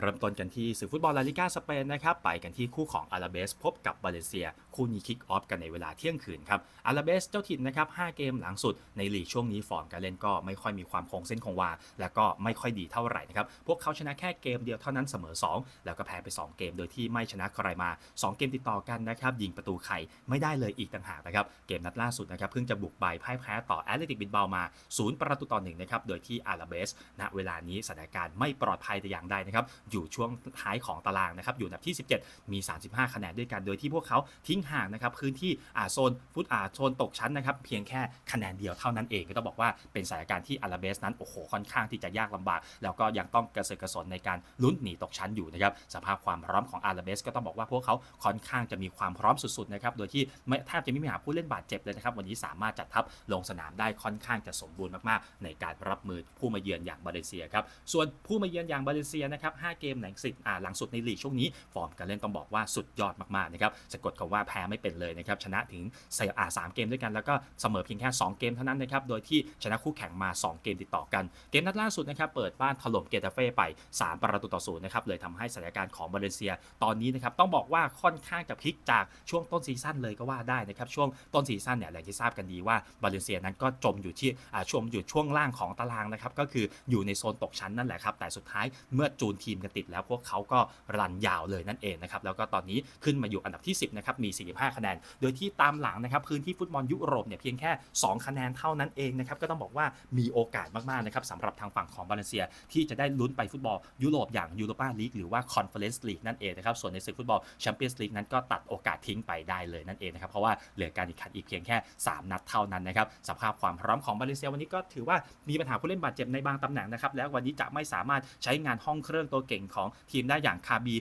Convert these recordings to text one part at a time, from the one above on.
เริ่มต้นกันที่สื่อฟุตบอลลาลิกาสเปนนะครับไปกันที่คู่ของอาราเบสพบกับบาเลเซีย คู่นี้คิกออฟกันในเวลาเที่ยงคืนครับอาราเบสเจ้าถิ่นนะครับ5เกมหลังสุดในลีกช่วงนี้ฟอร์มการเล่นก็ไม่ค่อยมีความคงเส้นคงวา และก็ไม่ค่อยดีเท่าไหร่นะครับพวกเขาชนะแค่เกมเดียวเท่านั้นเสมอ 2 แล้วก็แพ้ไป 2 เกมโดยที่ไม่ชนะใครมา 2 เกมติดต่อกันนะครับยิงประตูไข่ไม่ได้เลยอีกต่างหากนะครับเกมนัดล่าสุดนะครับเพิ่งจะบุกไปพ่ายแพ้ต่อแอตเลติกบินเบามา0ประตูต่อหนึ่งนะครับโดยที่อาราเบสณเวลานี้สถานการณ์ไม่ปลอดภัยแต่อย่างใดนะครับอยู่ช่วงท้ายของตารางนะครับอยู่อันดับที่ 17 มี 35 คะแนนด้วยกันโดยที่พวกเขาทิ้งห่างนะครับพื้นที่อาโซนฟุตอาโซนตกชั้นนะครับเพียงแค่คะแนนเดียวเท่านั้นเองก็ต้องบอกว่าเป็นสถานการณ์ที่อาราเบสนั้นโอ้โหค่อนข้างที่จะยากลำบาก แล้วก็ยังต้องกระเสือกกระสนในการลุ้นหนีตกชั้นอยู่นะครับสภาพความพร้อมของอาราเบสก็ต้องบอกว่าพวกเขาค่อนข้างจะมีความพร้อมสุดๆนะครับโดยที่แทบจะไม่มีหาผู้เล่นบาดเจ็บเลยนะครับวันนี้สามารถจัดทัพลงสนามได้ค่อนข้างจะสมบูรณ์มากๆ ในการรับมือผู้มาเยือนอย่างมาเลเซียครับส่วนผู้มาเยือนอย่างมาเลเซียนะครับ5 เกมหลังสิอ่าหลังสุดในลีกช่วงนี้ ฟอร์มการเล่นต้องบอกว่าสุดยอดมากๆนะครับสะกดคำว่าแพ้ไม่เป็นเลยนะครับชนะถึงสอ่าสามเกมด้วยกันแล้วก็เสมอเพียงแค่ 2 เกมเท่านั้นนะครับโดยที่ชนะคู่แข่งมา 2 เกมติดต่อกัน เกมนัดล่าสุดนะครับเปิดบ้านถล่มเกตาเฟ่ไป 3 ประตูต่อศูนย์นะครับเลยทำให้สถานการณ์ของมาเลเซีย ตอนนี้นะครับต้องบอกว่าค่อนข้างจะพลิกจากช่วงต้นซีซั่นเลยก็ว่าได้นะครับช่วงต้นซีซั่นเนี่ยอย่างที่ทราบกันดีว่ามาเลเซียนั้นก็จมอยู่ที่อ่าช่วงอยู่ช่วงล่างของตารางนะครับก็คืออยู่ในโซนตกชั้นนั่นแหละครับแต่สุดท้ายเมื่อจูนทีมกันติดแล้วพวกเขาก็รันยาวเลยนั่นเองนะครับแล้วก็ตอนนี้ขึ้นมาอยู่อันดับที่ 10นะครับมี 45 คะแนน โดยที่ตามหลังนะครับพื้นที่ฟุตบอลยุโรปเนี่ยเพียงแค่ 2 คะแนนเท่านั้นเองนะครับก็ต้องบอกว่ามีโอกาสมากๆนะครับสำหรับทางฝั่งของบาเลเซีย ที่จะได้ลุ้นไปฟุตบอลยุโรปอย่างยูโรปาลีกหรือว่าคอนเฟอเรนซ์ลีกนั่นเองนะครับส่วนในศึกฟุตบอลแชมเปี้ยนส์ลีกนั้นก็ตัดโอกาสทิ้งไปได้เลยนั่นเองนะครับเพราะว่าเหลือการแข่งขันอีกเพียงแค่ 3 นัดเท่านั้นนะครับสภาพความพร้อมของบาเลเซียวันนี้ก็ถือว่ามีปัญหาผู้เล่นบาดเจ็บในบางตำแหน่งนะครับแล้ววันนี้จะไม่สามารถใช้งานห้องเครื่องตัวเก่งของทีมได้อย่างคาบี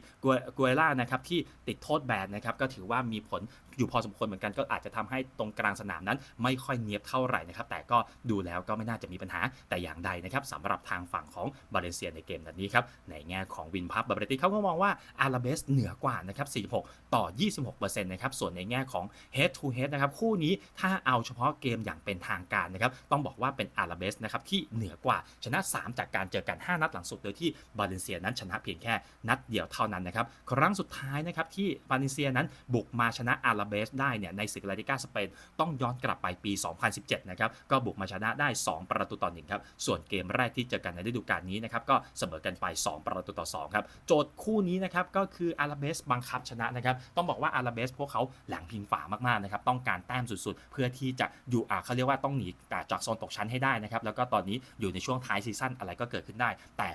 กัวล่านะครับที่ติดโทษแบนนะครับก็ถือว่ามีผลอยู่พอสมควรเหมือนกันก็อาจจะทำให้ตรงกลางสนามนั้น ไม่ค่อยเนียบเท่าไหร่นะครับแต่ก็ดูแล้วก็ไม่น่าจะมีปัญหาแต่อย่างใดนะครับสำหรับทางฝั่งของบาเลเซียในเกมนัดนี้ครับในแง่ของวินพับบาเบรติเขาก็มองว่าอาราเบสเหนือกว่านะครับ46 ต่อ 26%นะครับส่วนในแง่ของ head to head นะครับคู่นี้ถ้าเอาเฉพาะเกมอย่างเป็นทางการนะครับต้องบอกว่าเป็นอาราเบสนะครับที่เหนือกว่าชนะ 3 จากการเจอกัน 5 นัดหลังสุดโดยที่บาเลเซียนั้นชนะเพียงแค่นัดเดียวเท่านั้นนะครับครั้งสุดท้ายนะครับที่บาเลเซียนั้นบุกมาชนะอาราเบสได้เนี่ยในศึกลาลิกาสเปนต้องย้อนกลับไปปี 2017 นะครับก็บุกมาชนะได้ 2 ประตูต่อหนึ่งครับส่วนเกมแรกที่เจอกันในฤดูกาลนี้นะครับก็เสมอกันไป 2 ประตูต่อ2ครับโจทย์คู่นี้นะครับก็คืออาราเบสบังคับชนะนะครับต้องบอกว่าอาราเบสพวกเขาหลังพิงฝามากๆนะครับต้องการแต้มสุดๆ เพื่อที่จะอยู่อ่าเขาเรียกว่าต้องหนีจากโซนตกชั้นให้ได้นะครับแล้วก็ตอนนี้อยู่ในช่วงท้ายซีซั่นอะไรก็เกิดขึ้นได้ แต่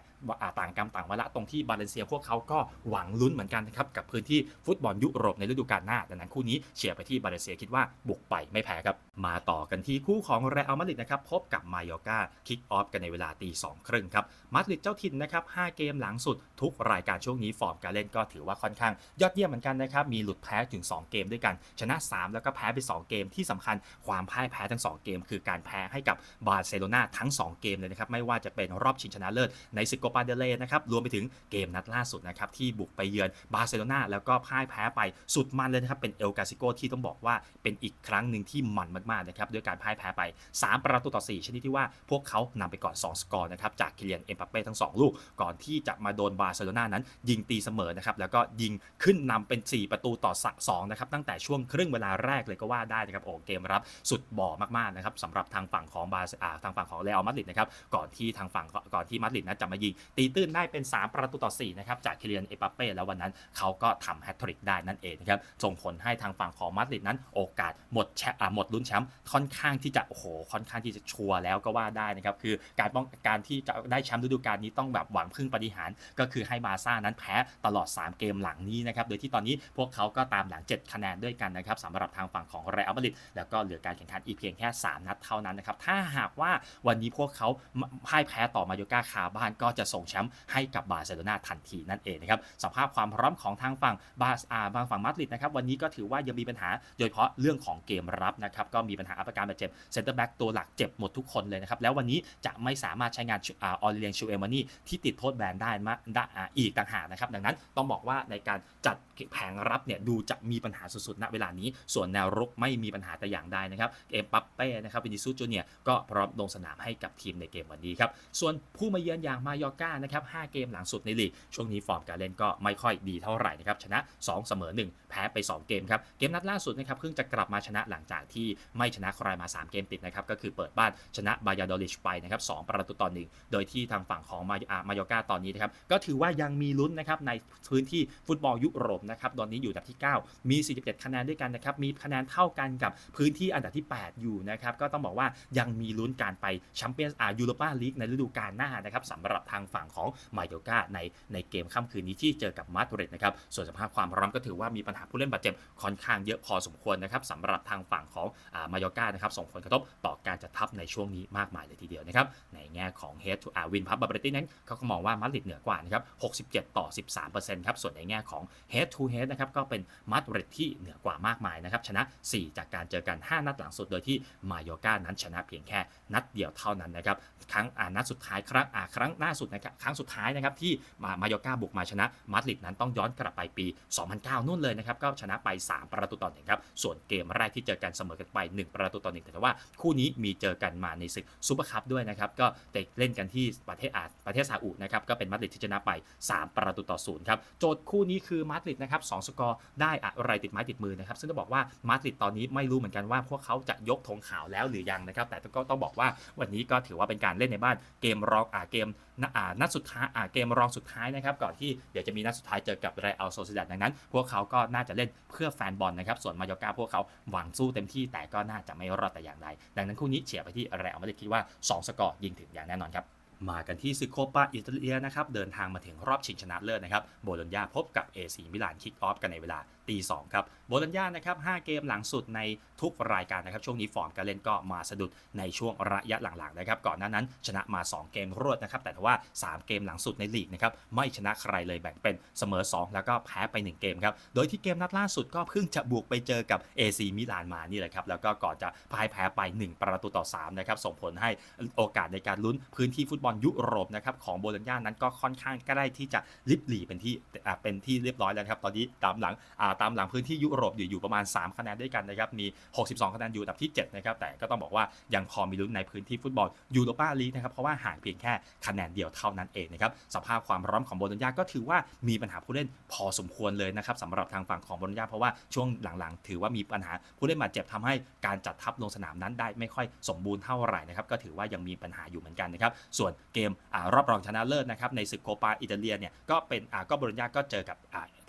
ต่างกรรมต่างวาระตรงที่บาเลนเซียพวกเขาก็หวังลุ้นเหมือนกันนะครับกับพื้นที่ฟุตบอลยุโรปในฤดูกาลหน้าดังนั้นคู่นี้เชียร์ไปที่บาเลนเซียคิดว่าบุกไปไม่แพ้ครับมาต่อกันที่คู่ของเรอัลมาดริดนะครับพบกับมายอกาคิกออฟกันในเวลาตีสองครึ่งครับมาดริดเจ้าถิ่นนะครับ5เกมหลังสุดทุกรายการช่วงนี้ฟอร์มการเล่นก็ถือว่าค่อนข้าง ยอดเยี่ยมเหมือนกันนะครับมีหลุดแพ้ถึง 2 เกมด้วยกัน ชนะ 3 แล้วก็แพ้ไป 2 เกมที่สำคัญความพ่ายแพ้ทั้ง 2 เกม คือการแพ้ให้กับบาร์เซโลนาทั้ง 2 เกมเลยนะครับไม่ว่าจะเป็นรอบชิงชนะเลิศในซิโกปาเดเลนะครับรวมไปถึงเกมนัดล่าสุดนะครับที่บุกไปเยือนบาร์เซโลนาแล้วก็พ่ายแพ้ไปสุดมันเลยนะครับเป็นเอลกาซิโกที่ต้องบอกว่าเป็นอีกครั้งหนึ่งที่มันมากๆนะครับด้วยการพ่ายแพ้ไป 3 ประตูต่อ 4 ชนิดที่ว่าพวกเขานำไปก่อน 2 สกอร์นะครับจากคิเลียนเอ็มบัปเป้ทั้ง 2 ลูก ก่อนที่จะมาโดนบาร์เซโลนานั้น ยิงตีเสมอนะครับแล้วก็ยิงขึ้นนำเป็น 4 ประตูต่อ2นะครับตั้งแต่ช่วงครึ่งเวลาแรกเลยก็ว่าได้นะครับโอ้เกมรับสุดบ่อมากๆนะครับสำหรับทางฝั่งของบาร์อาทางฝั่งของเรอัลมาดริดนะครับก่อนที่ทางฝั่งก่อนที่มาดริดนั้นจะมายิงตีตื้นได้เป็น 3 ประตูต่อ4นะครับจากคิเลียนเอ็มบัปเป้แล้ววันนั้นเขาก็ทำแฮตทริกได้นั่นเองนะครับส่งผลให้ทางฝั่งของมาดริดนั้นโอกาสหมดแชหมดลุ้นแชมป์ค่อนข้างที่จะโอ้โหค่อนข้างที่จะชัวร์แล้วก็ว่าได้นะครับคือการป้องการที่จะได้แชมป์ฤดูกาลนี้ต้องแบบหวังพึ่งปฏิหารก็คือให้บาซ่านั้นแพ้ตลอด 3 เกมหลังนี้นะครับโดยที่ตอนนี้พวกเขาก็ตามหลัง 7 คะแนนด้วยกันนะครับสำหรับทางฝั่งของเรอัลมาดริดแล้วก็เหลือการแข่งขันอีกเพียงแค่ 3 นัดเท่านั้นนะครับถ้าหากว่าวันนี้พวกเขาพ่ายแพ้ต่อมาโยกาคาบ้านก็จะส่งแชมป์ให้กับบาร์เซโลนาทันทีนั่นเองนะครับสภาพความพร้อมของทางฝั่งบาสอาบางฝั่งมาดริดนะครับวันนี้ก็ถือว่ายังมีปัญหา โดยเฉพาะเรื่องของเกมรับนะครับก็มีปัญหาอาการบาดเจ็บเซนเตอร์แบ็กตัวหลักเจ็บหมดทุกคนเลยนะครับ แล้ววันนี้จะไม่สามารถใช้งานออลเลียนชูเอมานี่ที่ติดโทษแบนได้มาได้อีกต่างหากนะครับ ดังนั้นต้องบอกว่าในการจัดแผงรับเนี่ยดูจะมีปัญหาสุดๆณเวลานี้ ส่วนแนวรุกไม่มีปัญหาแต่อย่างใดนะครับเอ็มปัปเป้นะครับวินิซูจูเนียก็พร้อมลงสนามให้กับทีมในเกมวันนี้ครับส่วนผู้มาเยือนอย่างมายอกานะครับ5เกมหลังสุดในลีกช่วงนี้ฟอร์มการเล่นก็ไม่ค่อยดีเท่าไหร่นะครับชนะ 2 เสมอ 1 แพ้ไป 2 เกมครับเกมนัดล่าสุดนะครับเพิ่งจะกลับมาชนะหลังจากที่ไม่ชนะใครมา 3 เกมติดนะครับก็คือเปิดบ้านชนะบายาโดลิชไปนะครับ2ประตูต่อหนึ่งโดยที่ทางฝั่งของมายามายอกาตอนนี้นะครับก็ถือว่ายังมีลุ้นนะครับในพื้นที่ฟุตบอลยุโรปนะครับตอนนี้อยู่อันดับที่ 9 มี 47 คะแนนด้วยกันนะครับมีคะแนนเท่ากันกับพื้นที่อันดับที่ 8 อยู่นะครับก็ต้องบอกว่ายังมีลุ้นการไปแชมเปี้ยนส์อายูโรปาลีกในฤดูกาลหน้านะครับสำหรับทางฝั่งของมายอกาในในเกมค่ำคืนนี้ที่เจอกับมาดริดนะครับส่วนสภาพความพร้อมก็ถือว่ามีปัญหาผู้เล่นบาดเจ็บค่อนข้างเยอะพอสมควรนะครับสำหรับทางฝั่งของอมายอกานะครับส่งผลกระทบต่อการจัดทัพในช่วงนี้มากมายเลยทีเดียวนะครับในแง่ของ head to อ่าวินพับบาเบตี้นั้นเขาก็มองว่ามาดริดเหนือกว่านะครับ67 ต่อ 13%ครับส่วนในแง่ของ head to head นะครับก็เป็นมาดริดที่เหนือกว่ามากมายนะครับชนะ 4 จากการเจอกัน 5 นัดหลังสุดโดยที่มายอกานั้นชนะเพียงแค่นัดเดียวเท่านั้นนะครับครั้งอ่านัดสุดท้ายครั้งครั้งล่าสุดนะครับครั้งสุดท้ายนะครับที่มามายอกาบุกมาชนะมาดริดนั้นต้องย้อนกลับไปปี 2009นู่นเลยนะครับก็ชนะไป 3 ประตูต่อหนึ่งครับส่วนเกมแรกที่เจอกันเสมอกันไป1 ประตูต่อหนึ่งแต่ว่าคู่นี้มีเจอกันมาในศึกซูเปอร์คัพด้วยนะครับก็เตะเล่นกันที่ประเทศอาประเทศซาอุนะครับก็เป็นมาดริดที่ชนะไป 3 ประตูต่อศูนย์ครับโจทย์คู่นี้คือมาดริดนะครับสองสกอร์ได้อะไรติดไม้ติดมือนะครับซึ่งต้องบอกว่ามาดริดตอนนี้ไม่รู้เหมือนกันว่าพวกเขาจะยกธงขาวแล้วหรือยังนะครับแต่ก็ต้องบอกว่าวันนี้ก็ถือว่าเป็นการเล่นในบ้านเกมรองอ่าเกมนอ่านัดสุดท้ายเกมรองสุดท้ายนะครับก่อนที่เดี๋ยวจะมีนัดสุดท้ายเจอกับไรอัลโซซิดาดดังนั้น พวกเขาก็น่าจะเล่นเพื่อแฟนบอลนะครับส่วนมายอกาพวกเขาหวังสู้เต็มที่แต่ก็น่าจะไม่รอดแต่อย่างใดดังนั้นคู่นี้เฉียบไปที่ไรอัลมาดริดคิดว่า 2 สกอร์ยิงถึงอย่างแน่นอนครับมากันที่ซึโคปาอิตาเลียนะครับเดินทางมาถึงรอบชิงชนะเลิศนะครับโบโลญญาพบกับเอซีมิลานคิกออฟกันในเวลาตีสองครับโบโลญญานะครับ5เกมหลังสุดในทุกรายการนะครับช่วงนี้ฟอร์มการเล่นก็มาสะดุดในช่วงระยะหลังๆนะครับก่อนหน้านั้นชนะมา 2 เกมรวดนะครับแต่ว่า 3 เกมหลังสุดในลีกนะครับไม่ชนะใครเลยแบ่งเป็นเสมอ 2 แล้วก็แพ้ไป 1 เกมครับโดยที่เกมนัดล่าสุดก็เพิ่งจะบุกไปเจอกับ AC มิลานมานี่แหละครับแล้วก็ก่อนจะพ่ายแพ้ไป 1 ประตูต่อ3นะครับส่งผลให้โอกาสในการลุ้นพื้นที่ฟุตบอลยุโรปนะครับของโบโลญญานั้นก็ค่อนข้างใกล้ที่จะลิบหลีเป็นที่เป็นที่เรียบร้อยแล้วครับตอนนี้ตามหลังอาตามหลังพื้นที่ยุโรปอยู่อยู่ประมาณ 3 คะแนนด้วยกันนะครับมี 62 คะแนนอยู่อันดับที่7นะครับแต่ก็ต้องบอกว่ายังพอมีลุ้นในพื้นที่ฟุตบอลยูโรปาลีกนะครับเพราะว่าห่างเพียงแค่คะแนนเดียวเท่านั้นเองนะครับสภาพความร้อมของโบโลญญาก็ถือว่ามีปัญหาผู้เล่นพอสมควรเลยนะครับสำหรับทางฝั่งของโบโลญญาเพราะว่าช่วงหลังๆ ถือว่ามีปัญหาผู้เล่นบาดเจ็บทำให้การจัดทัพลงสนามนั้นได้ไม่ค่อยสมบูรณ์เท่าไหร่นะครับก็ถือว่ายังมีปัญหาอยู่เหมือนกันนะครับส่วนเกมอรอบรองชนะเลิศนะครับในศึกโคปาอิตาเลียเนี่ยก็เป็นก็โบโลญญาก็เจอกับ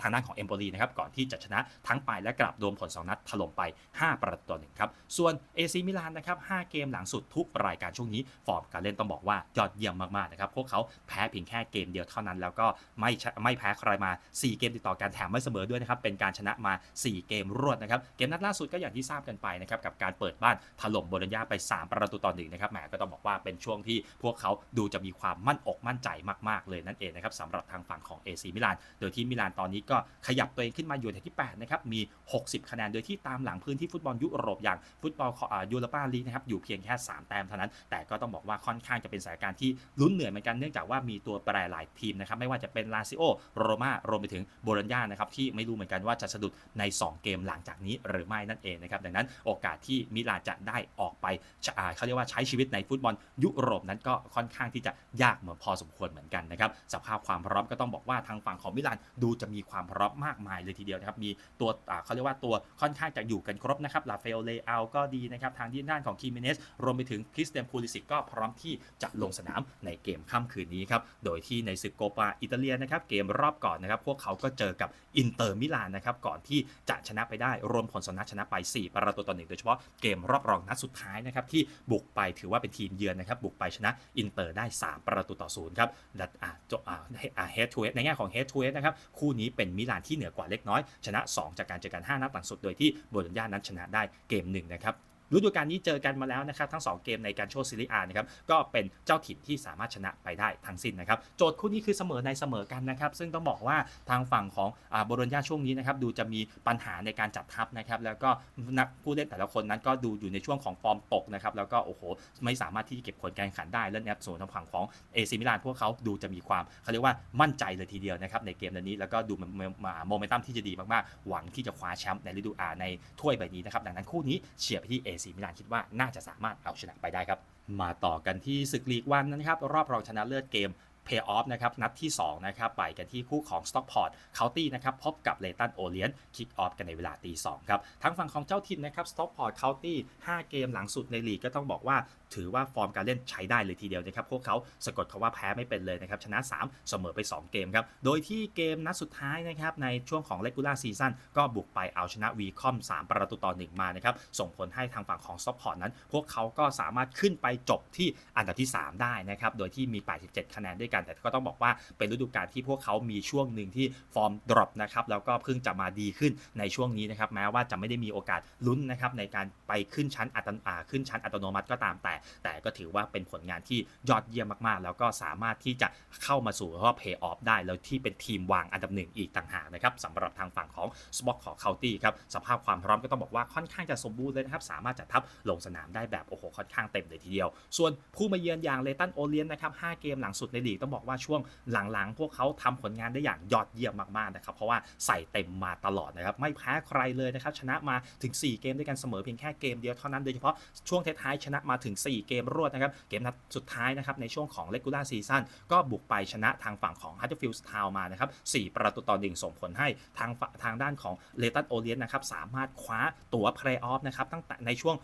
ทางด้านของเอมโปลีนะครับก่อนที่จะชนะทั้งไปและกลับรวมผล 2 นัดถล่มไป 5 ประตูต่อหนึ่งครับ ส่วนเอซีมิลานนะครับ5เกมหลังสุดทุกรายการช่วงนี้ ฟอร์มการเล่นต้องบอกว่ายอดเยี่ยมมากๆนะครับพวกเขาแพ้เพียงแค่เกมเดียวเท่านั้น แล้วก็ไม่ไม่แพ้ใครมา 4 เกมติดต่อกันแถมไม่เสมอด้วยนะครับเป็นการชนะมา 4 เกมรวดนะครับเกมนัดล่าสุดก็อย่างที่ทราบกันไปนะครับกับการเปิดบ้านถล่มโบลญญาไป 3 ประตูต่อหนึ่งนะครับแหมก็ต้องบอกว่าเป็นช่วงที่พวกเขาดูจะมีความมั่นอกมั่นใจมาก ๆ เลยนั่นเองนะครับสำหรับทางฝั่งของ AC มิลานโดยที่มิลานตอนนี้ก็ขยับตัวเองขึ้นมาอยู่ในที่ 8 นะครับ มี 60 คะแนน โดยที่ตามหลังพื้นที่ฟุตบอลยุโรปอย่างฟุตบอลยูโรปาลีกนะครับ อยู่เพียงแค่ 3 แต้มเท่านั้น แต่ก็ต้องบอกว่าค่อนข้างจะเป็นสถานการณ์ที่ลุ้นเหนื่อยเหมือนกัน เนื่องจากว่ามีตัวแปรหลายทีมนะครับ ไม่ว่าจะเป็นลาซิโอ โรมารวมไปถึงโบลญญานะครับ ที่ไม่รู้เหมือนกันว่าจะสะดุดใน 2 เกมหลังจากนี้หรือไม่นั่นเองนะครับ ดังนั้นโอกาสที่มิลานจะได้ออกไปเขาเรียกว่าใช้ชีวิตในฟุตบอลยุโรปนั้นก็ค่อนข้างที่จะยากเหมือนพอสมควรเหมือนกันนะครับสภาพความพร้อมก็ต้องบอกว่าทางฝั่งของมิลานดูจะมีความพร้อมมากมายเลยทีเดียวนะครับ มีตัวเขาเรียกว่าตัวค่อนข้างจะอยู่กันครบนะครับลาเฟลเลอาก็ดีนะครับ ทางที่ด้านของคีเมเนสรวมไปถึงคริสเตียนพูลิสิกก็พร้อมที่จะลงสนามในเกมค่ำคืนนี้ครับ โดยที่ในศึกโกปาอิตาเลียนะครับ เกมรอบก่อนนะครับ พวกเขาก็เจอกับอินเตอร์มิลานนะครับ ก่อนที่จะชนะไปได้ รวมผลสนัดชนะไป 4 ประตูต่อหนึ่งโดยเฉพาะเกมรอบรองนัดสุดท้ายนะครับ ที่บุกไปถือว่าเป็นทีมเยือนนะครับ บุกไปชนะอินเตอร์ได้ 3 ประตูต่อศูนย์ครับดัดอ่าจบอ่าเฮดทูเฮดในแง่ของเฮดทูเฮดนะครับ คู่นี้เป็นมิลานที่เหนือกว่าเล็กน้อย ชนะ 2 จากการเจอกัน 5 นัดหลังสุดโดยที่โบโลญญานั้นชนะได้เกมหนึ่งนะครับ ฤดูกาลนี้เจอกันมาแล้วนะครับทั้ง 2 เกมในการโชว์ซีรีอานะครับก็เป็นเจ้าถิ่นที่สามารถชนะไปได้ทั้งสิ้นนะครับโจทย์คู่นี้คือเสมอในเสมอกันนะครับซึ่งต้องบอกว่าทางฝั่งของอ่าโบโลญญาช่วงนี้นะครับดูจะมีปัญหาในการจัดทัพนะครับแล้วก็นักผู้เล่นแต่ละคนนั้นก็ดูอยู่ในช่วงของฟอร์มตกนะครับแล้วก็โอ้โหไม่สามารถที่จะเก็บผลการแข่งขันได้และนะครับส่วนทางฝั่งของเอซิมิลานพวกเขาดูจะมีความเขาเรียกว่ามั่นใจเลยทีเดียวนะครับในเกมนี้แล้วก็ดูมาโมเมนตัมที่จะดีมากๆ หวังที่จะคว้าแชมป์ในฤดูอาในถ้วยใบนี้นะครับดังนั้นคู่นี้เฉียบไปที่เอซีมิลานคิดว่าน่าจะสามารถเอาชนะไปได้ครับ มาต่อกันที่ศึกลีกวันนะครับ รอบรองชนะเลิศเกม Play Off นะครับนัดที่2นะครับไปกันที่คู่ของ Stockport County นะครับพบกับเลตันโอเลียนคิกออฟกันในเวลาตี2ครับทั้งฝั่งของเจ้าถิ่นนะครับ Stockport County 5 เกมหลังสุดในลีกก็ต้องบอกว่าถือว่าฟอร์มการเล่นใช้ได้เลยทีเดียวนะครับพวกเขาสะกดคาว่าแพ้ไม่เป็นเลยนะครับชนะ 3 เสมอไป 2 เกมครับโดยที่เกมนัดสุดท้ายนะครับในช่วงของ regular season ก็บุกไปเอาชนะวีคอม3 ประตูต่อ1มานะครับส่งผลให้ทางฝั่งของ Stockport นั้น พวกเขาก็สามารถขึ้นไปจบที่อันดับที่ 3 ได้นะครับโดยที่มี 87 คะแนนด้วยกันแต่ก็ต้องบอกว่าเป็นฤดูกาลที่พวกเขามีช่วงหนึ่งที่ฟอร์มดรอปนะครับแล้วก็เพิ่งจะมาดีขึ้นในช่วงนี้นะครับแม้ว่าจะไม่ได้มีโอกาสลุ้นนะครับในการไปขึ้นชั้นอัตโนอ่าขึ้นชั้นอัตโนมัติก็ตามแต่ แต่ก็ถือว่าเป็นผลงานที่ยอดเยี่ยมมากๆ แล้วก็สามารถที่จะเข้ามาสู่รอบ Play Off ได้แล้วที่เป็นทีมวางอันดับหนึ่งอีกต่างหากนะครับสำหรับทางฝั่งของสปอคของเคาน์ตี้ครับสภาพความพร้อมก็ต้องบอกว่าค่อนข้างจะสมบูรณ์เลยนะครับสามารถจะทับลงสนามได้แบบโอ้โหค่อนข้างเต็มเลยทีเดียว ส่วนผู้มาเยือนอย่างเลตันโอเลียนนะครับ5เกมหลังสุดในลีกต้องบอกว่าช่วงหลังๆ พวกเขาทำผลงานได้อย่างยอดเยี่ยมมากๆนะครับเพราะว่าใส่เต็มมาตลอดนะครับไม่แพ้ใครเลยนะครับชนะมาถึง 4 เกมด้วยกันเสมอเพียงแค่เกมเดียวเท่านั้นโดยเฉพาะช่วงท้ายๆชนะมาถึง 4 เกมรวดนะครับเกมนัดสุดท้ายนะครับในช่วงของ regular season ก็บุกไปชนะทางฝั่งของ Huddersfield Town มานะครับ4ประตูต่อหนึ่งส่งผลให้ทางฝั่งทางด้านของเลตันโอเลียนนะครับสามารถคว้าตั๋ว play off นะครับตั้งแต่ในช่วง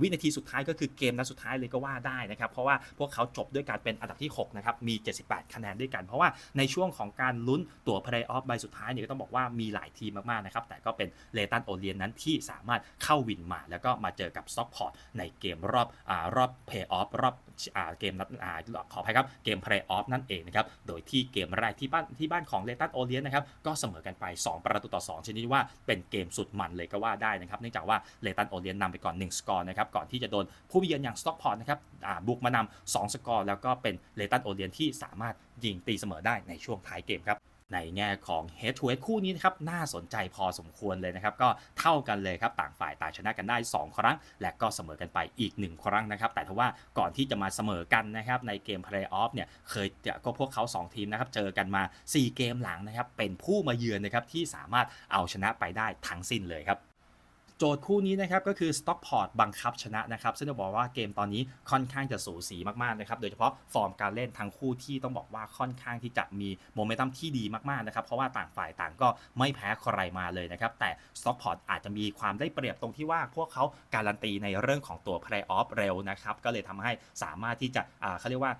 วินาทีสุดท้ายก็คือเกมนัดสุดท้ายเลยก็ว่าได้นะครับเพราะว่าพวกเขาจบด้วยการเป็นอันดับที่6นะครับมี78 คะแนนด้วยกัน เพราะว่าในช่วงของการลุ้นตั๋ว play off ใบสุดท้ายเนี่ยก็ต้องบอกว่ามีหลายทีมมากๆนะครับแต่ก็เป็นเลตันโอเลียนนั้นที่สามารถเข้าวินมา แล้วก็มาเจอกับซ็อกพอร์ตในเกมรอบอรอบ play off รอบอเกมนัดขออภัยครับเกม play off นั่นเองนะครับโดยที่เกมแรกที่บ้านที่บ้านของเลตันโอเลียนนะครับก็เสมอกันไป 2 ประตูต่อ 2 ชนิดว่าเป็นเกมสุดมันเลยก็ว่าได้นะครับเนื่องจากว่าเลตันโอเลียนนำไปก่อน 1 สกอร์นะครับก่อนที่จะโดนผู้เยือนอย่างสต็อกพอร์ตนะครับบุกมานำ2สกอร์แล้วก็เป็นเลตันโอเลียนที่สามารถยิงตีเสมอได้ในช่วงท้ายเกมครับในแง่ของ Head to Head คู่นี้นะครับน่าสนใจพอสมควรเลยนะครับ ก็เท่ากันเลยครับ ต่างฝ่ายต่างชนะกันได้ 2 ครั้ง และก็เสมอกันไปอีก 1 ครั้งนะครับ แต่ทว่าก่อนที่จะมาเสมอกันนะครับ ในเกม Play-off เนี่ยเคยจะก็พวกเขา 2 ทีมนะครับ เจอกันมา 4 เกมหลังนะครับ เป็นผู้มาเยือนนะครับที่สามารถเอาชนะไปได้ทั้งสิ้นเลยครับ โจทย์คู่นี้นะครับก็คือ Stockport บังคับชนะนะครับซึ่งจะบอกว่าเกมตอนนี้ค่อนข้างจะสูสีมากๆนะครับโดยเฉพาะฟอร์มการเล่นทั้งคู่ที่ต้องบอกว่าค่อนข้างที่จะมีโมเมนตัมที่ดีมากๆนะครับเพราะว่าต่างฝ่ายต่างก็ไม่แพ้ใครมาเลยนะครับแต่ Stockport อาจจะมีความได้เปรียบตรงที่ว่าพวกเขาการันตีในเรื่องของตัว Play Off เร็วนะครับก็เลยทำให้สามารถที่จะเขาเรียกว่า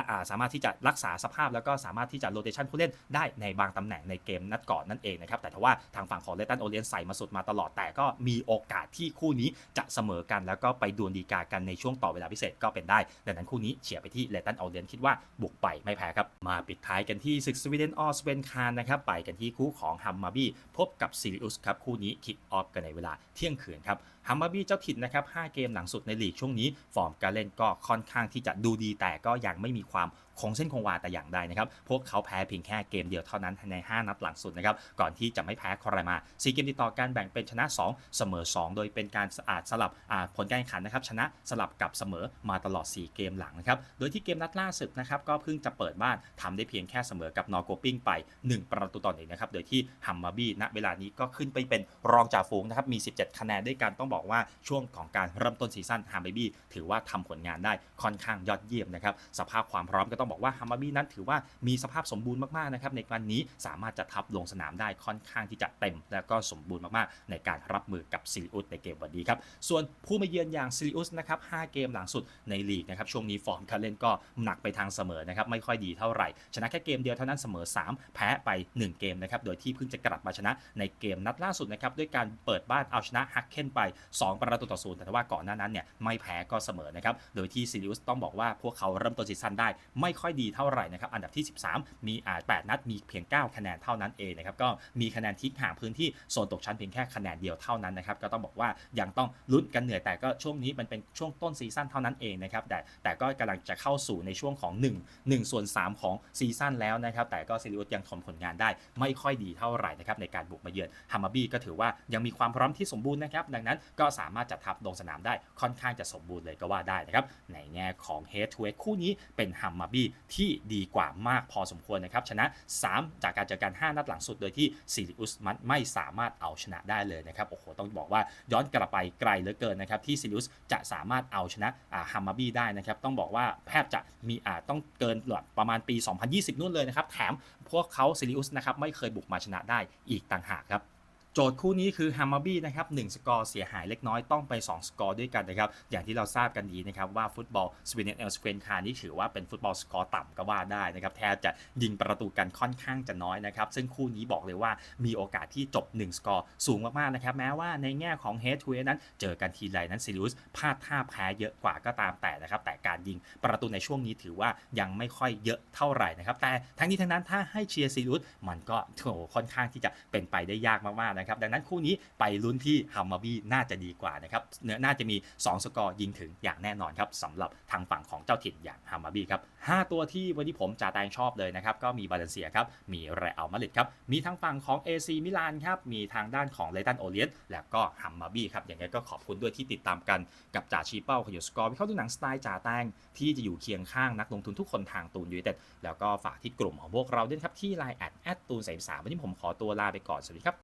าาสามารถที่จะรักษาสภาพ แล้วก็สามารถที่จะโรเตชันผู้เล่นได้ในบางตำแหน่งในเกมนัดก่อนนั่นเองนะครับแต่ถ้าว่าทางฝั่งของเลตันโอเลียนใส่มาสุดมาตลอดแต่ก็มีโอกาสที่คู่นี้จะเสมอกัน แล้วก็ไปดวลดีกากันในช่วงต่อเวลาพิเศษก็เป็นได้ ดังนั้นคู่นี้เฉียบไปที่เลตันโอาเลนคิดว่าบุกไปไม่แพ้ครับ มาปิดท้ายกันที่ศึกสวีเดนออสเวนคารนะครับ ไปกันที่คู่ของฮัมมาบี้พบกับซิริอุสครับ คู่นี้คิกออฟกันในเวลาเที่ยงคืนครับฮัมมาบี้เจ้าถิ่นนะครับ 5 เกมหลังสุดในลีกช่วงนี้ ฟอร์มการเล่นก็ค่อนข้างที่จะดูดีแต่ก็ยังไม่มีความ คงเส้นคงวาแต่อย่างใดนะครับ พวกเขาแพ้เพียงแค่เกมเดียวเท่านั้นใน 5 นัดหลังสุดนะครับ ก่อนที่จะไม่แพ้ใครมา4เกมติดต่อกันแบ่งเป็นชนะ 2 เสมอ 2 โดยเป็นการสะอาดสลับผลการแข่งขันนะครับ ชนะสลับกับเสมอมาตลอด 4 เกมหลังนะครับ โดยที่เกมนัดล่าสุดนะครับ ก็เพิ่งจะเปิดบ้านทำได้เพียงแค่เสมอกับนอร์โกปิ้งไป 1 ประตูต่อหนึ่งนะครับ โดยที่ฮัมมาบี้ณเวลานี้ก็ขึ้นไปเป็นรองจ่าฝูงนะครับ มี 17 คะแนนด้วยกัน ต้องบอกว่าช่วงของการเริ่มต้นซีซั่นฮัมมาบี้ถือว่าทำผลงานได้ค่อนข้างยอดเยี่ยมนะครับ สภาพความพร้อมก็ต้องบอกว่าฮัมมาบี้นั้นถือว่ามีสภาพสมบูรณ์มากๆนะครับในวันนี้สามารถจะทับลงสนามได้ค่อนข้างที่จะเต็ม และก็สมบูรณ์มากๆ ในการรับมือกับซิลิอุสในเกมวันนี้ครับส่วนผู้มาเยือนอย่างซิลิอุสนะครับ5เกมหลังสุดในลีกนะครับช่วงนี้ฟอร์มการเล่นก็หนักไปทางเสมอนะครับไม่ค่อยดีเท่าไหร่ ชนะแค่เกมเดียวเท่านั้นเสมอ 3 แพ้ไป 1 เกมนะครับโดยที่เพิ่งจะกลับมาชนะในเกมนัดล่าสุดนะครับด้วยการเปิดบ้านเอาชนะฮักเคนไป 2 ประตูต่อศูนย์แต่ว่าก่อนหน้านั้นเนี่ยไม่แพ้ก็เสมอนะครับโดยที่ซิลิอุสต้องบอกว่าพวกเขาเริ่มต้นซีซั่นได้ไม่ค่อยดีเท่าไหร่นะครับอันดับที่ 13 มีอ่า8นัดมีเพียง 9 คะแนนเท่านั้นเองนะครับก็มีคะแนนทิ้งห่างพื้นที่โซนตกชั้นเพียงแค่คะแนนเดียวเท่านั้นนะครับก็ต้องบอกว่ายังต้องลุ้นกันเหนื่อยแต่ก็ช่วงนี้มันเป็นช่วงต้นซีซั่นเท่านั้นเองนะครับแต่แต่ก็กำลังจะเข้าสู่ในช่วงของ 1 1ส่วน3 ของซีซั่นแล้วนะครับแต่ก็ซิลิอุสยังทนผลงานได้ไม่ค่อยดีเท่าไหร่นะครับในการบุกมาเยือนฮัมมาบี้ก็ถือว่ายังมีความพร้อมที่สมบูรณ์นะครับดังนั้นก็สามารถจัดทัพลงสนามได้ค่อนข้างจะสมบูรณ์เลยก็ว่าได้นะครับในแง่ของ Head to Head คู่นี้เป็นฮัมมาบีที่ดีกว่ามากพอสมควรนะครับชนะ 3 จากการเจอกัน 5 นัดหลังสุดโดยที่ซิลิอุสมันไม่สามารถเอาชนะได้เลยนะครับโอ้โหต้องบอกว่าย้อนกลับไปไกลเหลือเกินนะครับที่ซิลิอุสจะสามารถเอาชนะฮัมมาบี้ได้นะครับต้องบอกว่าแทบจะมีอาจต้องเกินประมาณปี 2020 นู่นเลยนะครับแถมพวกเขาซิลิอุสนะครับไม่เคยบุกมาชนะได้อีกต่างหากครับ โจทย์คู่นี้คือฮัมมาบี้นะครับ1สกอร์เสียหายเล็กน้อยต้องไป 2 สกอร์ด้วยกันนะครับ อย่างที่เราทราบกันดีนะครับว่าฟุตบอลสวีเดนเอลสเวนคานี่ถือว่าเป็นฟุตบอลสกอร์ต่ำก็ว่าได้นะครับ แทบจะยิงประตูกันค่อนข้างจะน้อยนะครับ ซึ่งคู่นี้บอกเลยว่ามีโอกาสที่จบ 1 สกอร์สูงมากๆนะครับ แม้ว่าในแง่ของเฮดทูเฮดนั้นเจอกันทีไรนั้นซิลิอุสพลาดท่าแพ้เยอะกว่าก็ตามแต่นะครับ แต่การยิงประตูในช่วงนี้ถือว่ายังไม่ค่อยเยอะเท่าไหร่นะครับ แต่ทั้งนี้ทั้งนั้นถ้าให้เชียร์ซิลิอุสมันก็โถค่อนข้างที่จะเป็นไปได้ยากมากๆนะครับดังนั้นคู่นี้ไปลุ้นที่ฮัมมาบี้น่าจะดีกว่านะครับเนื้อน่าจะมี 2 สกอร์ยิงถึงอย่างแน่นอนครับสำหรับทางฝั่งของเจ้าถิ่นอย่างฮัมมาบี้ครับ5ตัวที่วันนี้ผมจ่าแตงชอบเลยนะครับก็มีบาเลนเซียครับมีเรอัลมาดริดครับมีทางฝั่งของ AC มิลานครับมีทางด้านของเลตันโอเลียนแล้วก็ฮัมมาบี้ครับอย่างไรก็ขอบคุณด้วยที่ติดตามกันกับจ่าชีเป้าขยสกอร์วิเคราะห์ดูหนังสไตล์จ่าแตงที่จะอยู่เคียงข้างนักลงทุนทุกคนทางตูนยูเต็ดแล้วก็ฝากที่กลุ่มของพวกเราด้วยครับที่ไลน์แอดแอดตูนสามวันนี้ผมขอตัวลาไปก่อนสวัสดีครับ